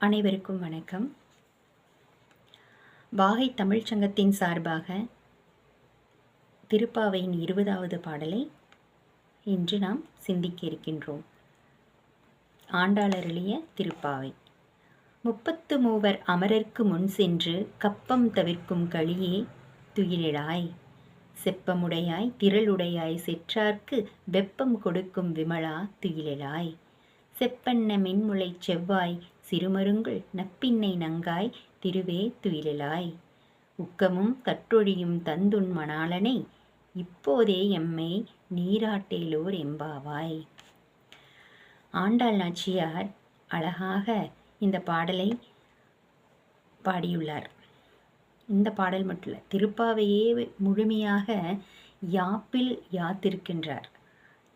அனைவருக்கும் வணக்கம். வாகை தமிழ்ச் சங்கத்தின் சார்பாக திருப்பாவையின் இருபதாவது பாடலை இன்று நாம் சிந்திக்க இருக்கின்றோம். ஆண்டாளருளிய திருப்பாவை. முப்பத்து மூவர் அமரர்க்கு முன் சென்று கப்பம் தவிர்க்கும் களியே துயிலிழாய். செப்பமுடையாய் திரளுடையாய் செற்றார்க்கு வெப்பம் கொடுக்கும் விமலா துயிலிழாய். செப்பன்ன மின்முளை செவ்வாய் சிறுமருங்குள் நப்பின்னை நங்காய் திருவே துயிலாய் உக்கமும் கற்றொழியும் தந்துன் மணாளனை இப்போதே எம்மை நீராட்டேலோர் எம்பாவாய். ஆண்டாள் நாச்சியார் அழகாக இந்த பாடலை பாடியுள்ளார். இந்த பாடல் மட்டும் இல்லை திருப்பாவையே முழுமையாக யாப்பில் யாத்திருக்கின்றார்.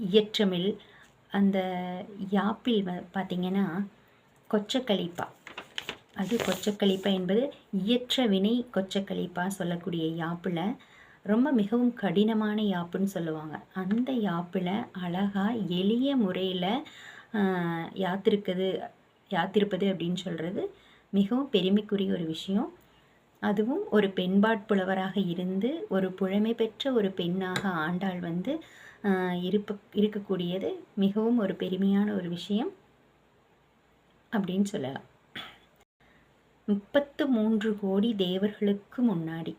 இயற்றமில் அந்த யாப்பில் பார்த்திங்கன்னா கொச்சக்கழிப்பா அது கொச்சக்கழிப்பா என்பது இயற்ற வினை கொச்சக்கழிப்பா சொல்லக்கூடிய யாப்பில் ரொம்ப மிகவும் கடினமான யாப்புன்னு சொல்லுவாங்க. அந்த யாப்பில் அழகாக எளிய முறையில் யாத்திருக்குது யாத்திருப்பது அப்படின்னு சொல்கிறது மிகவும் பெருமைக்குரிய ஒரு விஷயம். அதுவும் ஒரு பெண்பாட்புலவராக இருந்து ஒரு புழமை பெற்ற ஒரு பெண்ணாக ஆண்டாள் வந்து இருப்ப இருக்கக்கூடியது மிகவும் ஒரு பெருமையான ஒரு விஷயம். அப்படின்னு சொல்லலாம். முப்பத்து மூன்று கோடி தேவர்களுக்கு முன்னாடி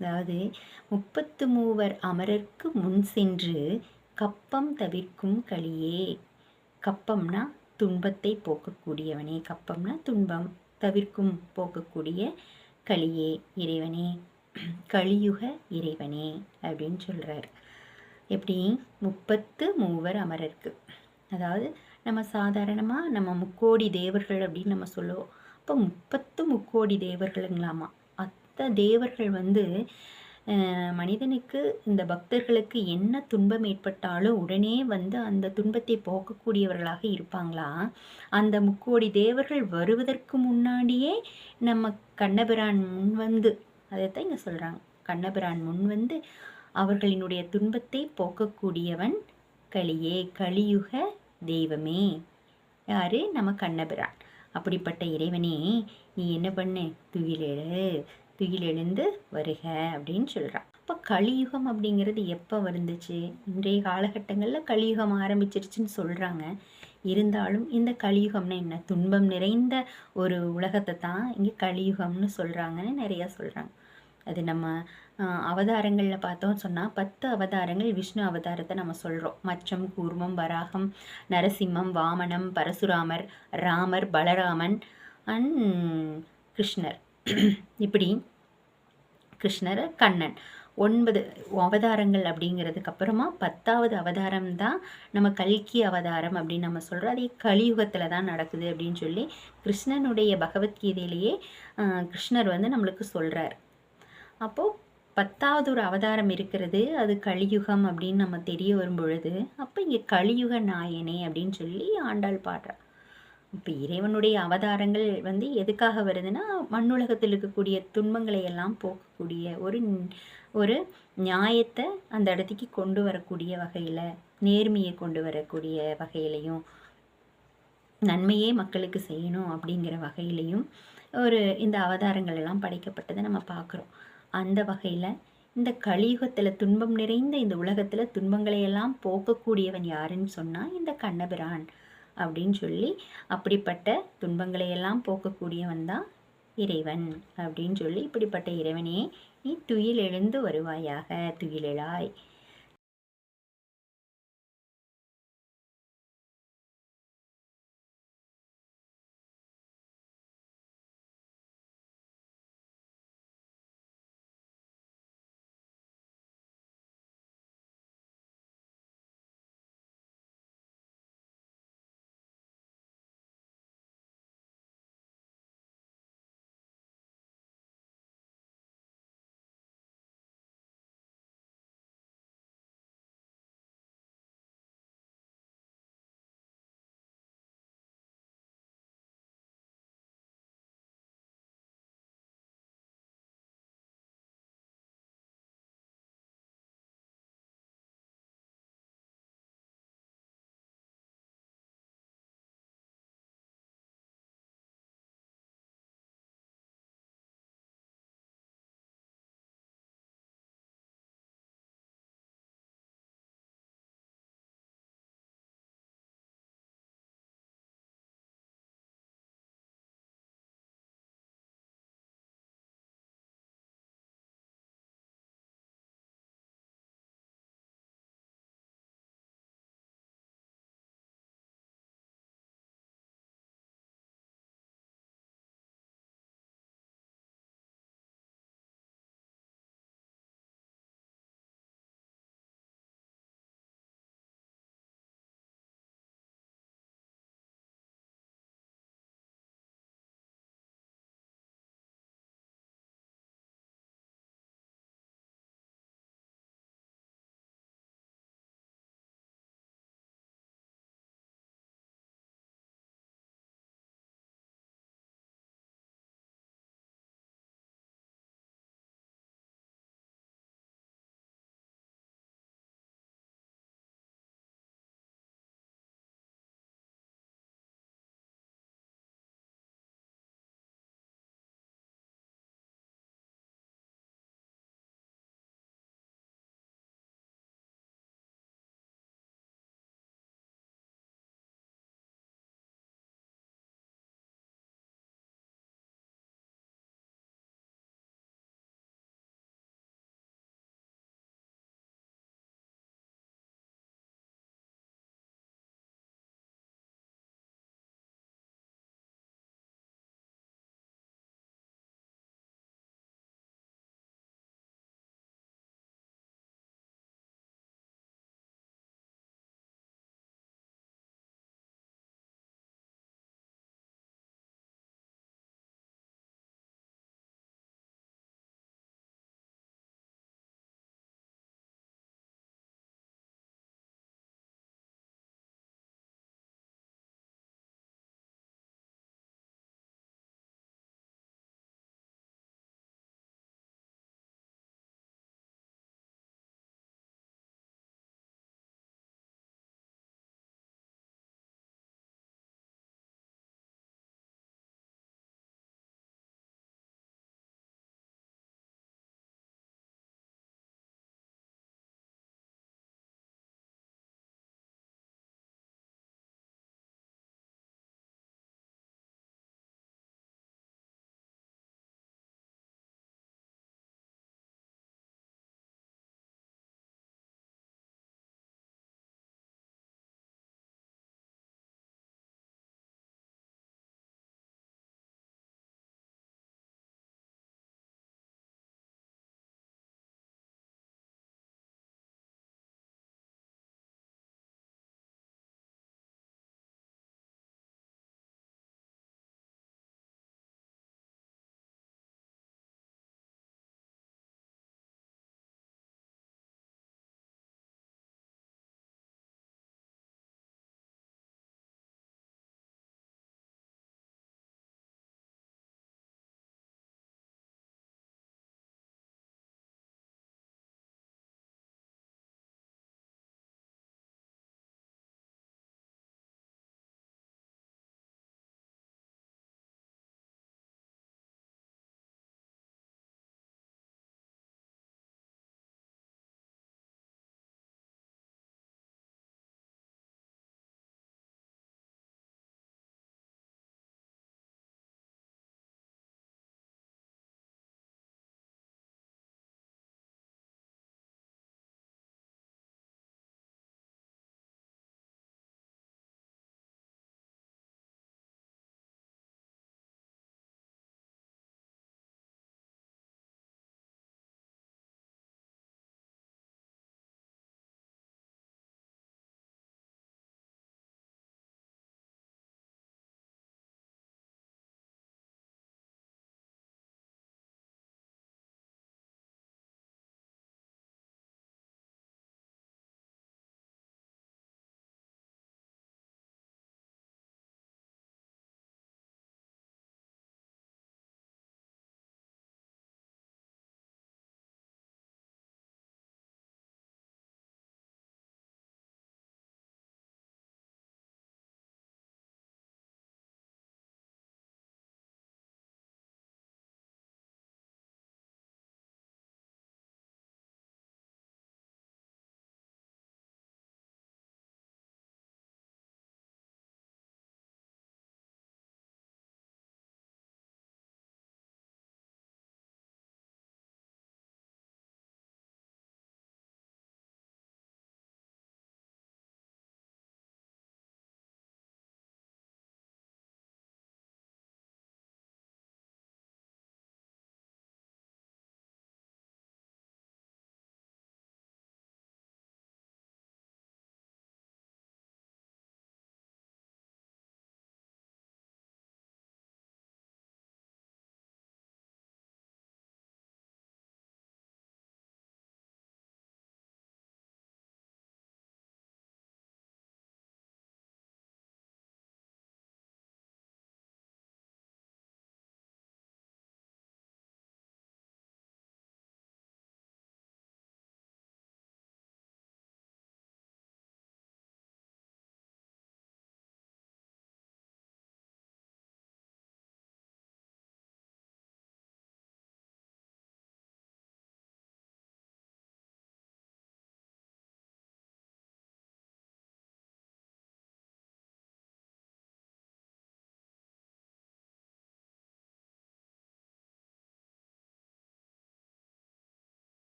அதாவது முப்பத்து மூவர் அமரர்க்கு முன் சென்று கப்பம் தவிர்க்கும் களியே. கப்பம்னா துன்பத்தை போக்கக்கூடியவனே. கப்பம்னா துன்பம் தவிர்க்கும் போக்கக்கூடிய களியே இறைவனே. கலியுக இறைவனே அப்படின்னு சொல்கிறார் எப்படி? முப்பத்து மூவர் அமரர்க்கு. அதாவது நம்ம சாதாரணமாக நம்ம முக்கோடி தேவர்கள் அப்படின்னு நம்ம சொல்லுவோம். அப்போ முப்பத்து முக்கோடி தேவர்களுங்களாமா. அத்த தேவர்கள் வந்து மனிதனுக்கு இந்த பக்தர்களுக்கு என்ன துன்பம் ஏற்பட்டாலும் உடனே வந்து அந்த துன்பத்தை போக்கக்கூடியவர்களாக இருப்பாங்களா? அந்த முக்கோடி தேவர்கள் வருவதற்கு முன்னாடியே நம்ம கண்ணபிரான் முன் வந்து அதைத்தான் இங்கே சொல்கிறாங்க கண்ணபிரான் முன் வந்து அவர்களினுடைய துன்பத்தை போக்கக்கூடியவன் களியே கலியுக தெய்வமே. யாரு? நம்ம கண்ணபிரான். அப்படிப்பட்ட இறைவனே நீ என்ன பண்ணு? துயிலெழு. துயிலெழுந்து வருக அப்படின்னு சொல்கிறான் அப்போ கலியுகம் அப்படிங்கிறது எப்போ வந்துச்சு இன்றைய காலகட்டங்களில் கலியுகம் ஆரம்பிச்சிருச்சுன்னு சொல்கிறாங்க இருந்தாலும் இந்த கலியுகம்னா என்ன? துன்பம் நிறைந்த ஒரு உலகத்தை தான் இங்கே கலியுகம்னு சொல்கிறாங்கன்னு நிறையா சொல்கிறாங்க அது நம்ம அவதாரங்களில் பார்த்தோம் சொன்னால் பத்து அவதாரங்கள் விஷ்ணு அவதாரத்தை நம்ம சொல்கிறோம் மச்சம் கூர்மம் வராகம் நரசிம்மம் வாமனம் பரசுராமர் ராமர் பலராமன் அண்ட் கிருஷ்ணர். இப்படி கிருஷ்ணர் கண்ணன். ஒன்பது அவதாரங்கள் அப்படிங்கிறதுக்கு அப்புறமா பத்தாவது அவதாரம் தான் நம்ம கல்கி அவதாரம் அப்படின்னு நம்ம சொல்கிறோம் அதே கலியுகத்தில் தான் நடக்குது அப்படின்னு சொல்லி கிருஷ்ணனுடைய பகவத்கீதையிலேயே கிருஷ்ணர் வந்து நம்மளுக்கு சொல்கிறார் அப்போது பத்தாவது ஒரு அவதாரம் இருக்கிறது. அது கலியுகம் அப்படின்னு நம்ம தெரிய வரும் பொழுது அப்போ இங்கே கலியுக நாயனே அப்படின்னு சொல்லி ஆண்டாள் பாடுறா. இப்போ இறைவனுடைய அவதாரங்கள் வந்து எதுக்காக வருதுன்னா மண்ணுலகத்தில் இருக்கக்கூடிய துன்பங்களை எல்லாம் போக்கக்கூடிய ஒரு ஒரு நியாயத்தை அந்த இடத்துக்கு கொண்டு வரக்கூடிய வகையில் நேர்மையை கொண்டு வரக்கூடிய வகையிலையும் நன்மையே மக்களுக்கு செய்யணும் அப்படிங்கிற வகையிலையும் ஒரு இந்த அவதாரங்கள் எல்லாம் படைக்கப்பட்டதை நம்ம பார்க்குறோம். அந்த வகையில் இந்த கலியுகத்தில் துன்பம் நிறைந்த இந்த உலகத்தில் துன்பங்களையெல்லாம் போக்கக்கூடியவன் யாருன்னு சொன்னால் இந்த கண்ணபிரான் அப்படின்னு சொல்லி அப்படிப்பட்ட துன்பங்களையெல்லாம் போக்கக்கூடியவன் தான் இறைவன் அப்படின்னு சொல்லி இப்படிப்பட்ட இறைவனே நீ துயில் எழுந்து வருவாயாக துயிலெழாய்.